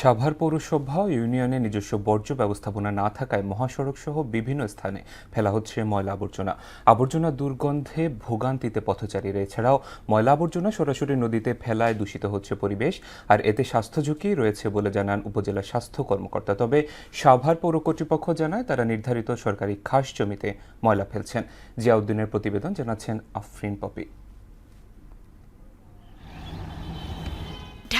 সাভার পৌরসভা ইউনিয়নে নিজস্ব বর্জ্য ব্যবস্থাপনা না থাকায় মহাসড়ক সহ বিভিন্ন স্থানে ফেলা হচ্ছে ময়লা আবর্জনা। আবর্জনা দুর্গন্ধে ভোগান্তিতে পথচারীরা এছাড়াও ময়লা আবর্জনা সরাসরি নদীতে ফেলায় দূষিত হচ্ছে পরিবেশ, আর এতে স্বাস্থ্য ঝুঁকি রয়েছে বলে জানান উপজেলা স্বাস্থ্য কর্মকর্তা। তবে সাভার পৌর কর্তৃপক্ষ জানায়, তারা নির্ধারিত সরকারি খাস জমিতে ময়লা ফেলছেন। জিয়াউদ্দিনের প্রতিবেদন জানাচ্ছেন আফরিন পপি।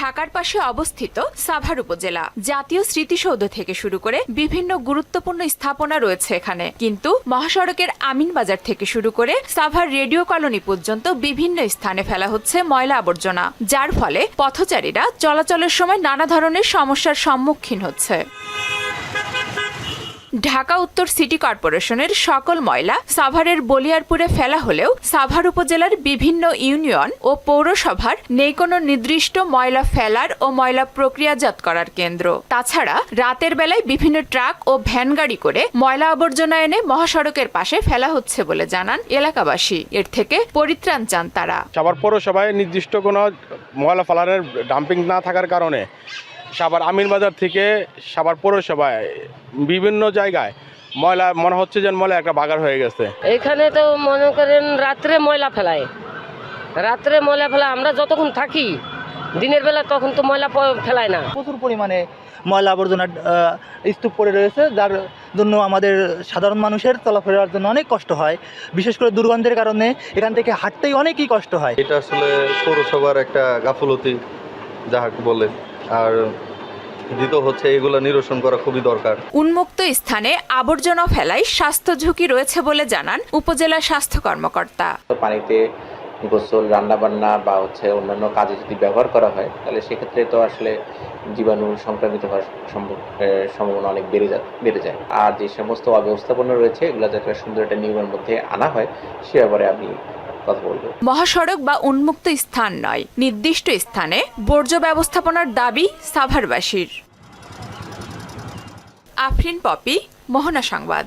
ঢাকার পাশে অবস্থিত সাভার উপজেলা। জাতীয় স্মৃতিসৌধ থেকে শুরু করে বিভিন্ন গুরুত্বপূর্ণ স্থাপনা রয়েছে এখানে। কিন্তু মহাসড়কের আমিন বাজার থেকে শুরু করে সাভার রেডিও কলোনি পর্যন্ত বিভিন্ন স্থানে ফেলা হচ্ছে ময়লা আবর্জনা। যার ফলে পথচারীরা চলাচলের সময় নানা ধরনের সমস্যার সম্মুখীন হচ্ছে। ঢাকা উত্তর সিটি কর্পোরেশনের সকল ময়লা সাভারের বলিয়ারপুরে ফেলা হলেও সাভার উপজেলার বিভিন্ন ইউনিয়ন ও পৌরসভার নেই কোনো নির্দিষ্ট ময়লা ফেলার ও ময়লা প্রক্রিয়াজাত করার কেন্দ্র। তাছাড়া রাতের বেলায় বিভিন্ন ট্রাক ও ভ্যান গাড়ি করে ময়লা আবর্জনা এনে মহাসড়কের পাশে ফেলা হচ্ছে বলে জানান এলাকাবাসী। এর থেকে পরিত্রাণ চান তারা। সাভার পৌরসভায় নির্দিষ্ট কোনো ময়লা ফালারের ডাম্পিং না থাকার কারণে সাভার আমিনবাজার থেকে সাবার পৌরসভায় বিভিন্ন জায়গায় ময়লা মনে হচ্ছে যেন ময়লা একটা বাগার হয়ে গেছে। এখানে তো মনে করেন রাত্রে ময়লা ফেলায়। রাত্রে ময়লা ফেলায় আমরা যতক্ষণ থাকি দিনের বেলা তখন তো ময়লা ফেলায় না। প্রচুর পরিমাণে ময়লা আবর্জনা স্তূপ পড়ে রয়েছে যার জন্য আমাদের সাধারণ মানুষের চলাফেরার জন্য অনেক কষ্ট হয়। বিশেষ করে দুর্গন্ধের কারণে এখান থেকে হাঁটতেই অনেকই কষ্ট হয়। এটা আসলে পৌরসভার একটা গাফলতি যাহাকে বলে। আর দ্বিতীয় হচ্ছে এগুলো নিরসন করা খুবই দরকার। উন্মুক্ত স্থানে আবর্জনা ফেলায় স্বাস্থ্য ঝুঁকি রয়েছে বলে জানান উপজেলা স্বাস্থ্য কর্মকর্তা। পানিতে গোসল রান্না বান্না বা হচ্ছে অন্যান্য কাজে যদি ব্যবহার করা হয় তাহলে সেক্ষেত্রে তো আসলে জীবাণু সংক্রামিত হওয়ার সম্ভব- সম্ভাবনা অনেক বেড়ে যায় বেড়ে যায়। আর যে সমস্ত অব্যবস্থাপনা রয়েছে এগুলো যাতে সুন্দর একটা নিয়মের মধ্যে আনা হয় সে ব্যাপারে আমি কথা বলব। মহাসড়ক বা উন্মুক্ত স্থান নয়, নির্দিষ্ট স্থানে বর্জ্য ব্যবস্থাপনার দাবি সাভারবাসীর। আফরিন পপি, মোহনা সংবাদ।